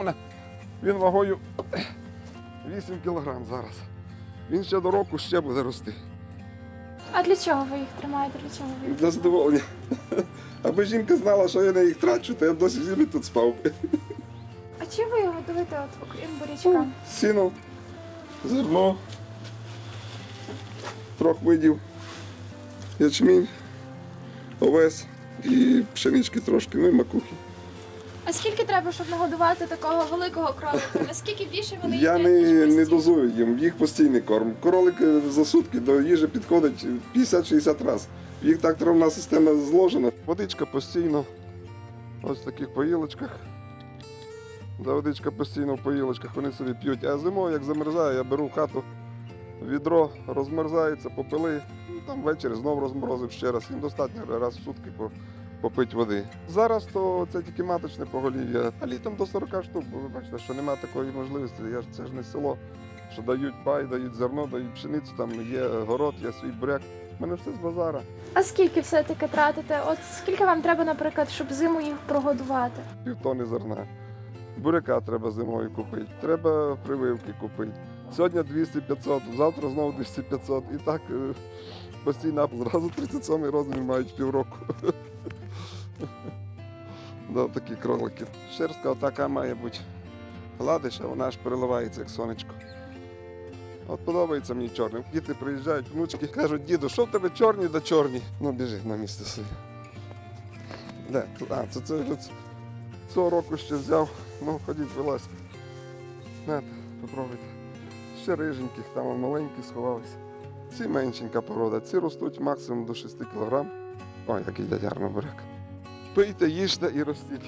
мене. Він вагою 8 кілограм зараз. Він ще до року ще буде рости. А для чого ви їх тримаєте? Для чого ви їх? Для задоволення. Аби жінка знала, що я на їх трачу, то я б досі зими тут спав. А чим ви його годуєте, от окрім бурячка? Сіно, зерно, трьох видів, ячмінь, овес і пшенички трошки, ну і макухи. А скільки треба, щоб нагодувати такого великого кролика? Наскільки більше вони Я їдять, не, ніж не прості? дозую їм, їх постійний корм. Кролик е, за сутки до їжі підходить 50-60 разів. Їх так травна система зложена. Водичка постійно. Ось в таких поїлочках. Да, водичка постійно в поїлочках, вони собі п'ють. А зимою, як замерзає, я беру в хату відро, розмерзається, попили, і там ввечері знов розморозив ще раз. Їм достатньо раз в сутки по- попити води. Зараз то це тільки маточне поголів'я, а літом до 40 штук, бо ви бачите, що немає такої можливості. Я ж це ж не село, що дають пай, дають зерно, дають пшеницю, там є город, є свій буряк. У мене все з базара. А скільки все-таки тратите? От скільки вам треба, наприклад, щоб зиму їх прогодувати? півтони зерна. Буряка треба зимою купити, треба прививки купити. Сьогодні 200-500, завтра знову 200-500. І так е, постійно зразу 37 розмір мають півроку. Да, такі кролики. Шерстка така має бути гладиша, вона аж переливається, як сонечко. От подобається мені чорним. Діти приїжджають, внучки, кажуть, діду, що в тебе чорні да чорні? Ну, біжи на місце своє. Де? А, це, це, це, Цього року ще взяв, ну ходіть, вилазьте. Знаєте, попробуйте. Ще риженьких, там маленькі сховалися. Ці меншенька порода, ці ростуть максимум до 6 кг. Ой, який дядярно буряк. Пийте, їжте і ростіть.